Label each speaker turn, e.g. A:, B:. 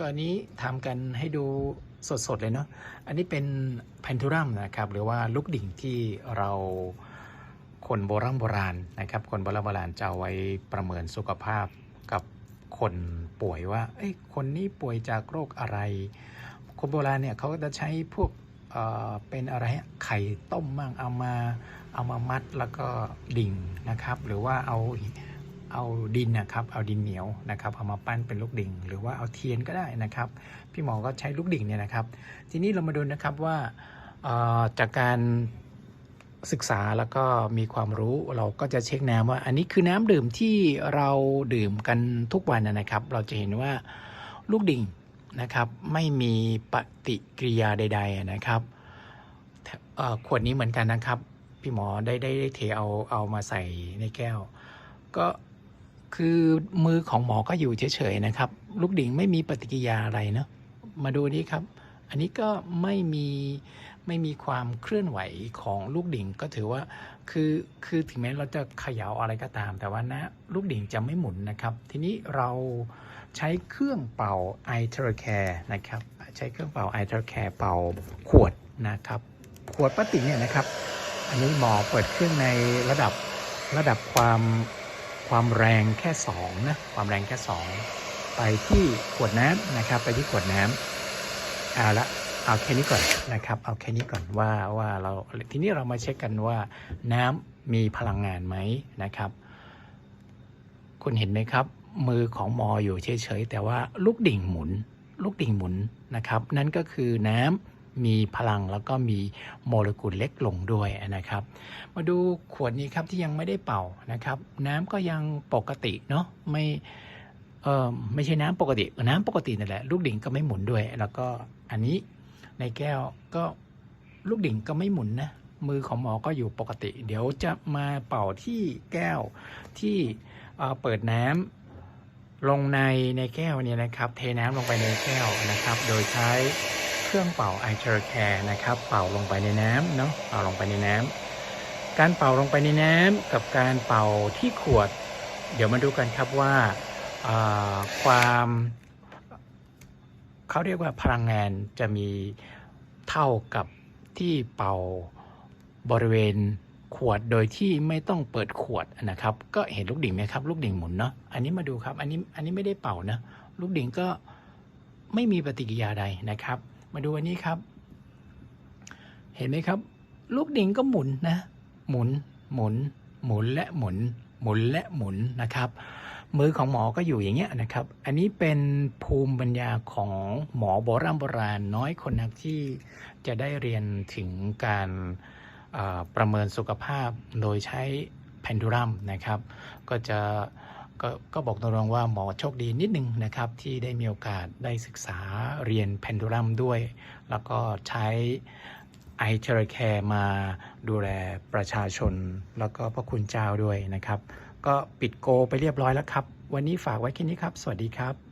A: ก็อันนี้ทำกันให้ดูสดๆเลยเนาะ อันนี้เป็นแพนทูรัมนะครับ หรือว่าลูกดิ่งที่เราคนโบราณโบราณนะครับ คนโบราณโบราณจะเอาไว้ประเมินสุขภาพกับคนป่วยว่าเอ้ยคนนี้ป่วยจากโรคอะไร คนโบราณเนี่ยเขาก็จะใช้พวกเเป็นอะไรฮะไข่ต้มมั่งเอามาเอามามัดแล้วก็ดิ่งนะครับ หรือว่าเอา เอาดินนะครับ เอาดินเหนียวนะครับเอามาปั้นเป็นลูกดิ่ง หรือว่าเอาเทียนก็ได้นะครับ พี่หมอก็ใช้ลูกดิ่งเนี่ยนะครับ ทีนี้เรามาดูนะครับว่าจากการศึกษาแล้วก็มีความรู้เราก็จะเช็คน้ำว่า อันนี้คือน้ำดื่มที่เราดื่มกันทุกวันนะครับ เราจะเห็นว่าลูกดิ่งนะครับ ไม่มีปฏิกิริยาใด ๆนะครับขวดนี้เหมือนกันนะครับ พี่หมอได้ได้ได้เทเอาเอามาใส่ในแก้ว ก็ คือมือของหมอก็อยู่เฉยๆนะครับ ลูกดิ่งไม่มีปฏิกิริยาอะไรเนาะมาดูนี้ครับ อันนี้ก็ไม่มีไม่มีความเคลื่อนไหวของลูกดิ่งก็ถือว่าคือคือถึงแม้เราจะเขย่าอะไรก็ตาม แต่ว่านะลูกดิ่งจะไม่หมุนนะครับ ทีนี้เราใช้เครื่องเป่า i t e r care นะครับใช้เครื่องเป่า i t e r care เป่าขวดนะครับ ขวดพลาสติกเนี่ยนะครับ อันนี้หมอเปิดเครื่องในระดับระดับความ ความแรงแค่2นะความแรงแค่ 2 ไปที่ขวดน้ำนะครับ ไปที่ขวดน้ำเอาละเอาแค่นี้ก่อนนะครับ เอาแค่นี้ก่อนว่าว่าเราทีนี้เรามาเช็คกันว่า น้ำมีพลังงานไหมนะครับ คุณเห็นไหมครับ มือของมออยู่เฉยๆแต่ว่าลูกดิ่งหมุน ลูกดิ่งหมุนนะครับ นั่นก็คือน้ำ มีพลังแล้วก็มีโมเลกุลเล็กลงด้วยนะครับ มาดูขวดนี้ครับที่ยังไม่ได้เป่านะครับ น้ำก็ยังปกติเนาะไม่เออไม่ใช่น้ำปกติน้ำปกตินั่นแหละลูกดิ่งก็ไม่หมุนด้วย แล้วก็อันนี้ในแก้วก็ลูกดิ่งก็ไม่หมุนนะมือของหมอก็อยู่ปกติ เดี๋ยวจะมาเป่าที่แก้วที่เเปิดน้ำลงในในแก้วเนี่ยนะครับ เทน้ำลงไปในแก้วนะครับ โดยใช้ เครื่องเป่า i t e r care นะครับ เป่าลงไปในน้ำเนาะเป่าลงไปในน้ำการเป่าลงไปในน้ำกับการเป่าที่ขวด เดี๋ยวมาดูกันครับว่าอ่าความเขาเรียกว่าพลังงานจะมีเท่ากับที่เป่าบริเวณขวดโดยที่ไม่ต้องเปิดขวดนะครับ ก็เห็นลูกดิ่งไหมครับ ลูกดิ่งหมุนเนาะอันนี้มาดูครับ อันนี้อันนี้ไม่ได้เป่านะ ลูกดิ่งก็ไม่มีปฏิกิริยาใดนะครับ มาดูอันนี้ครับ เห็นไหมครับ ลูกดิ่งก็หมุนนะ หมุน หมุน หมุนและหมุน หมุนและหมุนนะครับ มือของหมอก็อยู่อย่างเงี้ยนะครับ อันนี้เป็นภูมิปัญญาของหมอโบราณโบราณน้อยคนนักที่จะได้เรียนถึงการประเมินสุขภาพโดยใช้แพนดูรัมนะครับ ก็จะ ก็ก็บอกตรงๆว่าหมอโชคดีนิดนึงนะครับ ที่ได้มีโอกาสได้ศึกษาเรียนแพนดูรัมด้วย แล้วก็ใช้ไอเทอร์แคร์มาดูแลประชาชน แล้วก็พระคุณเจ้าด้วยนะครับ ก็ปิดโกไปเรียบร้อยแล้วครับ วันนี้ฝากไว้แค่นี้ครับ สวัสดีครับ